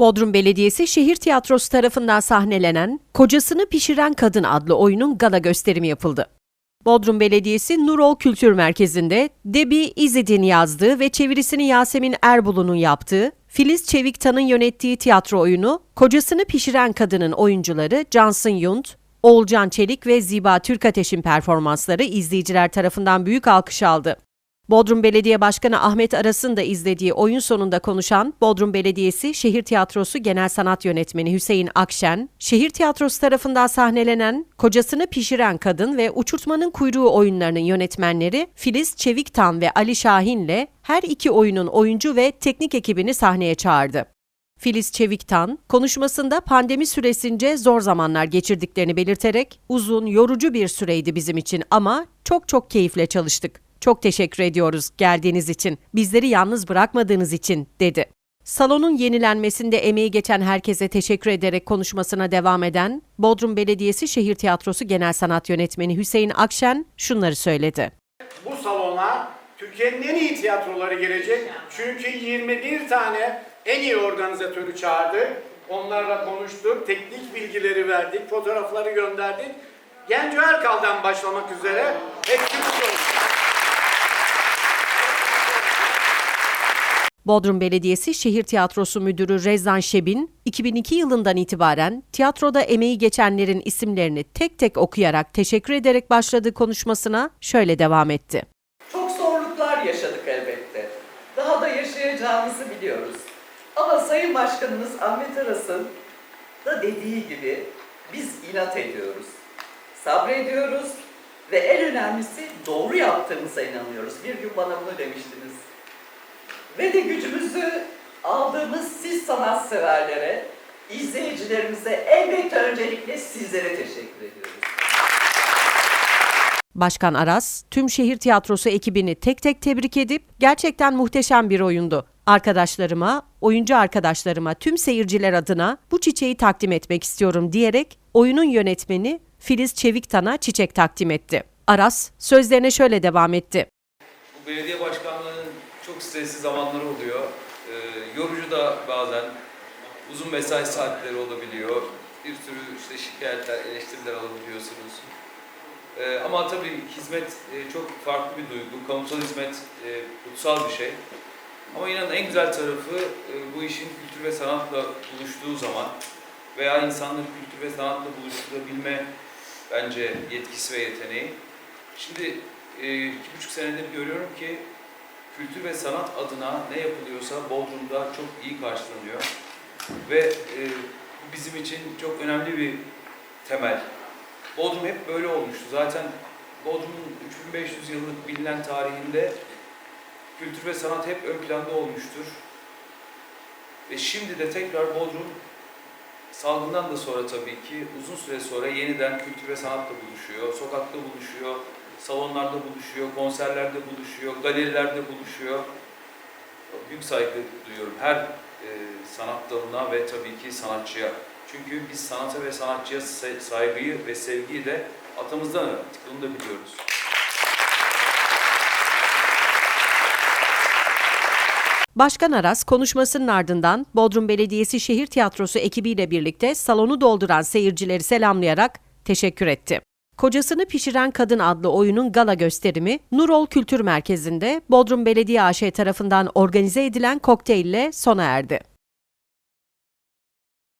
Bodrum Belediyesi Şehir Tiyatrosu tarafından sahnelenen Kocasını Pişiren Kadın adlı oyunun gala gösterimi yapıldı. Bodrum Belediyesi Nurol Kültür Merkezi'nde Debi İzid'in yazdığı ve çevirisini Yasemin Erbulu'nun yaptığı, Filiz Çeviktan'ın yönettiği tiyatro oyunu Kocasını Pişiren Kadın'ın oyuncuları Cansın Yunt, Oğulcan Çelik ve Ziba Türkateş'in performansları izleyiciler tarafından büyük alkış aldı. Bodrum Belediye Başkanı Ahmet Aras'ın da izlediği oyun sonunda konuşan Bodrum Belediyesi Şehir Tiyatrosu Genel Sanat Yönetmeni Hüseyin Akşen, şehir tiyatrosu tarafından sahnelenen Kocasını Pişiren Kadın ve Uçurtmanın Kuyruğu oyunlarının yönetmenleri Filiz Çeviktan ve Ali Şahin'le her iki oyunun oyuncu ve teknik ekibini sahneye çağırdı. Filiz Çeviktan, konuşmasında pandemi süresince zor zamanlar geçirdiklerini belirterek, uzun, yorucu bir süreydi bizim için ama çok çok keyifle çalıştık. Çok teşekkür ediyoruz geldiğiniz için, bizleri yalnız bırakmadığınız için, dedi. Salonun yenilenmesinde emeği geçen herkese teşekkür ederek konuşmasına devam eden Bodrum Belediyesi Şehir Tiyatrosu Genel Sanat Yönetmeni Hüseyin Akşen şunları söyledi. Bu salona Türkiye'nin en iyi tiyatroları gelecek. Çünkü 21 tane en iyi organizatörü çağırdık. Onlarla konuştuk, teknik bilgileri verdik, fotoğrafları gönderdik. Genco Erkal'dan başlamak üzere hepsi burada Bodrum Belediyesi Şehir Tiyatrosu Müdürü Rezan Şebin, 2002 yılından itibaren tiyatroda emeği geçenlerin isimlerini tek tek okuyarak teşekkür ederek başladığı konuşmasına şöyle devam etti. Çok zorluklar yaşadık elbette. Daha da yaşayacağımızı biliyoruz. Ama Sayın Başkanımız Ahmet Aras'ın da dediği gibi biz inat ediyoruz. Sabrediyoruz ve en önemlisi doğru yaptığımıza inanıyoruz. Bir gün bana bunu demiştiniz. Ve de gücümüzü aldığımız siz sanatseverlere, izleyicilerimize elbette öncelikle sizlere teşekkür ediyoruz. Başkan Aras, tüm şehir tiyatrosu ekibini tek tek tebrik edip gerçekten muhteşem bir oyundu. Arkadaşlarıma, oyuncu arkadaşlarıma, tüm seyirciler adına bu çiçeği takdim etmek istiyorum diyerek oyunun yönetmeni Filiz Çeviktan'a çiçek takdim etti. Aras sözlerine şöyle devam etti. Bu belediye başkanlığının çok stresli zamanları oluyor. Ee, yorucu da bazen. Uzun mesai saatleri olabiliyor. Bir sürü işte şikayetler, eleştiriler alabiliyorsunuz. Ee, ama tabii hizmet e, çok farklı bir duygu. Kamusal hizmet e, kutsal bir şey. Ama inanın en güzel tarafı e, bu işin kültür ve sanatla buluştuğu zaman veya insanları kültür ve sanatla buluşturabilme bence yetkisi ve yeteneği. Şimdi e, iki buçuk senedir görüyorum ki kültür ve sanat adına ne yapılıyorsa Bodrum'da çok iyi karşılanıyor. Ve e, bizim için çok önemli bir temel. Bodrum hep böyle olmuştu. Zaten Bodrum'un 3500 yıllık bilinen tarihinde kültür ve sanat hep ön planda olmuştur. Ve şimdi de tekrar Bodrum salgından da sonra tabii ki uzun süre sonra yeniden kültür ve sanatla buluşuyor. Sokakta buluşuyor, salonlarda buluşuyor, konserlerde buluşuyor, galerilerde buluşuyor. Büyük saygı duyuyorum her e, sanat dalına ve tabii ki sanatçıya. Çünkü biz sanata ve sanatçıya sa- saygıyı ve sevgiyi de atamızdan öğrendik. Bunu da biliyoruz. Başkan Aras konuşmasının ardından Bodrum Belediyesi Şehir Tiyatrosu ekibiyle birlikte salonu dolduran seyircileri selamlayarak teşekkür etti. Kocasını Pişiren Kadın adlı oyunun gala gösterimi Nurol Kültür Merkezi'nde Bodrum Belediye AŞ tarafından organize edilen kokteylle sona erdi.